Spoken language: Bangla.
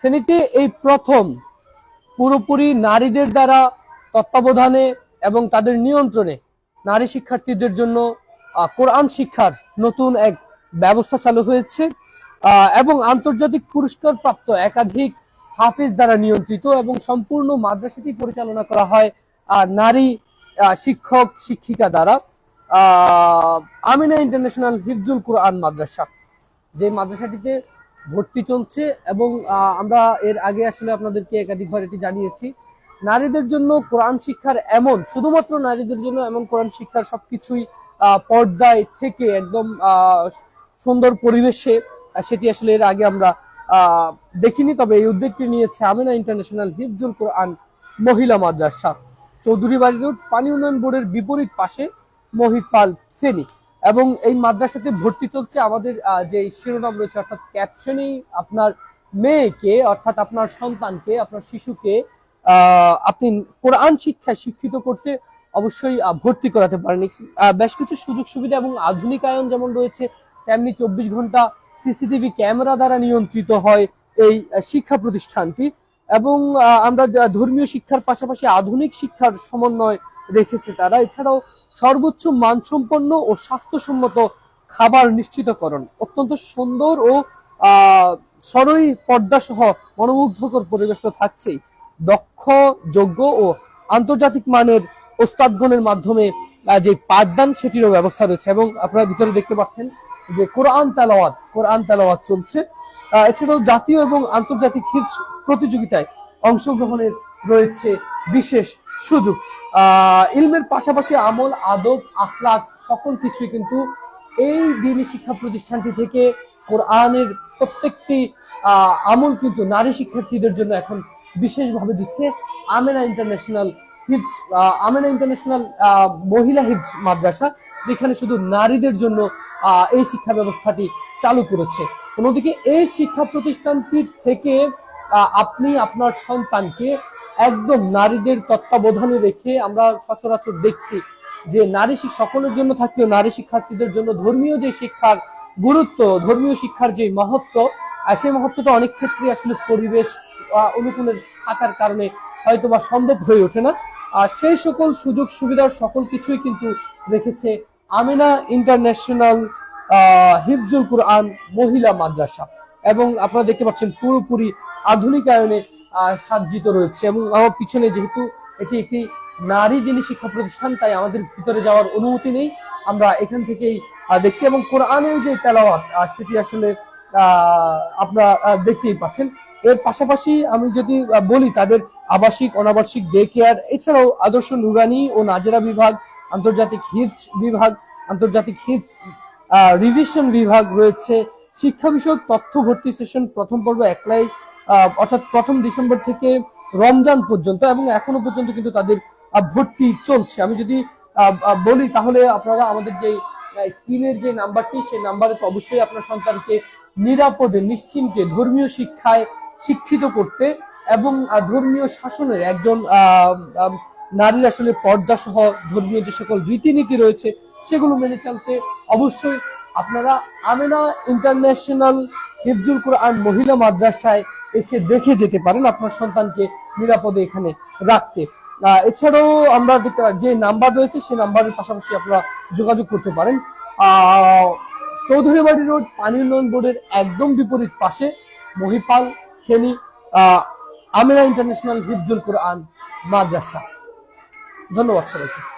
শ্রেণীতে এই প্রথম পুরোপুরি নারীদের দ্বারা তত্ত্বাবধানে এবং তাদের নিয়ন্ত্রণে নারী শিক্ষার্থীদের জন্য কোরআন শিক্ষার নতুন এক ব্যবস্থা চালু হয়েছে এবং আন্তর্জাতিক পুরস্কার প্রাপ্ত একাধিক হাফিজ দ্বারা নিয়ন্ত্রিত এবং সম্পূর্ণ মাদ্রাসাটি পরিচালনা করা হয় নারী শিক্ষক, শিক্ষিকা দ্বারা। আমিনা ইন্টারন্যাশনাল হিফজুল কোরআন মাদ্রাসা, যে মাদ্রাসাটিতে ভর্তি চলছে এবং আমরা এর আগে আসলে আপনাদেরকে একাধিকবার এটি জানিয়েছি। নারীদের জন্য কোরআন শিক্ষার এমন, শুধুমাত্র নারীদের জন্য এমন কোরআন শিক্ষার সবকিছুই পর্দায় থেকে একদম সুন্দর পরিবেশে সেটি আসলে এর আগে আমরা দেখিনি। তবে এই উদ্যোগটি নিয়েছে আমিনা ইন্টারন্যাশনাল হিফজুল কোরআন মহিলা মাদ্রাসা। চৌধুরী বাড়ি রোড পানি উন্নয়ন বোর্ডের বিপরীত পাশে মহিফাল শ্রেণি এবং এই মাদ্রাসাতে ভর্তি চলছে আমাদের যে শিরোনাম রয়েছে, অর্থাৎ ক্যাপশনেই আপনার মেয়েকে, অর্থাৎ আপনার সন্তানকে, আপনার শিশুকে আপনি কোরআন শিক্ষায় শিক্ষিত করতে অবশ্যই ভর্তি করাতে পারেন। বেশ কিছু সুযোগ সুবিধা এবং আধুনিকায়ন যেমন রয়েছে, তেমনি চব্বিশ ঘণ্টা সিসিটিভি ক্যামেরা দ্বারা নিয়ন্ত্রিত হয় এই শিক্ষা প্রতিষ্ঠানটি এবং আমরা ধর্মীয় শিক্ষার পাশাপাশি আধুনিক শিক্ষার সমন্বয় রেখেছে তারা। এছাড়াও সর্বোচ্চ মানসম্পন্ন ও স্বাস্থ্যসম্মত খাবার নিশ্চিতকরণ। অত্যন্ত সুন্দর ও সরই পর্দা সহ মনোমুগ্ধকর পরিবেশ তো থাকছেই। দক্ষ, যোগ্য ও আন্তর্জাতিক মানের ওস্তাদগণের মাধ্যমে যে পাঠদান সেটিরও ব্যবস্থা রয়েছে এবং আপনারা ভিতরে দেখতে পাচ্ছেন যে কোরআন তালাওয়াত কোরআন তালাওয়াত চলছে। এছাড়াও জাতীয় এবং আন্তর্জাতিক প্রতিযোগিতায় অংশগ্রহণের রয়েছে বিশেষ সুযোগ। ইলমের পাশাপাশি আমল, আদব, আখলাক সকল কিছুই কিন্তু এই দিনী শিক্ষা প্রতিষ্ঠানটি থেকে কোরআনের প্রত্যেকটি আমল কিন্তু নারী শিক্ষার্থীদের জন্য এখন বিশেষভাবে দিচ্ছে আমেনা ইন্টারন্যাশনাল হিফস আমেনা ইন্টারন্যাশনাল মহিলা হিফস মাদ্রাসা, যেখানে শুধু নারীদের জন্য এই শিক্ষা ব্যবস্থাটি চালু করেছে। অন্যদিকে এই শিক্ষা প্রতিষ্ঠানটি থেকে আপনি আপনার সন্তানকে একদম নারীদের তত্ত্বাবধানে রেখে আমরা সচরাচর দেখছি যে নারী সকলের জন্য থাকলেও নারী শিক্ষার্থীদের জন্য ধর্মীয় যে শিক্ষার গুরুত্ব, ধর্মীয় শিক্ষার যে মহত্ব, আর সেই মহত্বটা অনেক ক্ষেত্রে আসলে পরিবেশ অনুকূলের থাকার কারণে হয়তো বা সম্ভব হয়ে ওঠে না। আর সেই সকল সুযোগ সুবিধার সকল কিছুই কিন্তু রেখেছে আমিনা ইন্টারন্যাশনাল হিফজুল কুরআন মহিলা মাদ্রাসা। এবং আপনারা দেখতে পাচ্ছেন পুরোপুরি আধুনিকায়নে সাজ্জিত রয়েছে এবং আমার পিছনে যেহেতু এটি একটি নারী যিনি শিক্ষা প্রতিষ্ঠান, তাই আমাদের ভিতরে যাওয়ার অনুমতি নেই। আমরা এখান থেকেই দেখছি এবং কোরআনের যে তেলাওয়াত সেটি আসলে আপনারা দেখতেই পাচ্ছেন। এর পাশাপাশি আমি যদি বলি, তাদের আবাসিক, অনাবাসিক ডে কেয়ার এছাড়াও আদর্শ নুরানি ও নাজেরা বিভাগ, আন্তর্জাতিক হিটস বিভাগ, আন্তর্জাতিক হিটস রিভিশন বিভাগ রয়েছে। শিক্ষা বিষয়ক তথ্য ভর্তি সেশন প্রথম পর্ব একলাই অর্থাৎ প্রথম ডিসেম্বর থেকে রমজান পর্যন্ত এবং এখনও পর্যন্ত কিন্তু তাদের ভর্তি চলছে। আমি যদি বলি তাহলে আপনারা আমাদের যে স্ক্রিনের যে নাম্বারটি, সেই নাম্বারে তো অবশ্যই আপনার সন্তানকে নিরাপদে, নিশ্চিন্তে ধর্মীয় শিক্ষায় শিক্ষিত করতে এবং ধর্মীয় শাসনের একজন নারীর আসলে পর্দা সহ ধর্মীয় যে সকল রীতিনীতি রয়েছে, সেগুলো মেনে চলতে অবশ্যই আপনারা আমেনা ইন্টারন্যাশনাল হিফজুল কোরআন মহিলা মাদ্রাসায় এসে দেখে যেতে পারেন আপনার সন্তানকে নিরাপদে এখানে রাখতে। এছাড়াও আমরা যে নাম্বার রয়েছে, সেই নাম্বারের পাশাপাশি আপনারা যোগাযোগ করতে পারেন। চৌধুরী বাড়ি রোড পানি উন্নয়ন বোর্ডের একদম বিপরীত পাশে মহিপাল, ফেনী আমিনা ইন্টারন্যাশনাল হিফজুল কোরআন মাদ্রাসা। ধন্যবাদ সবাইকে।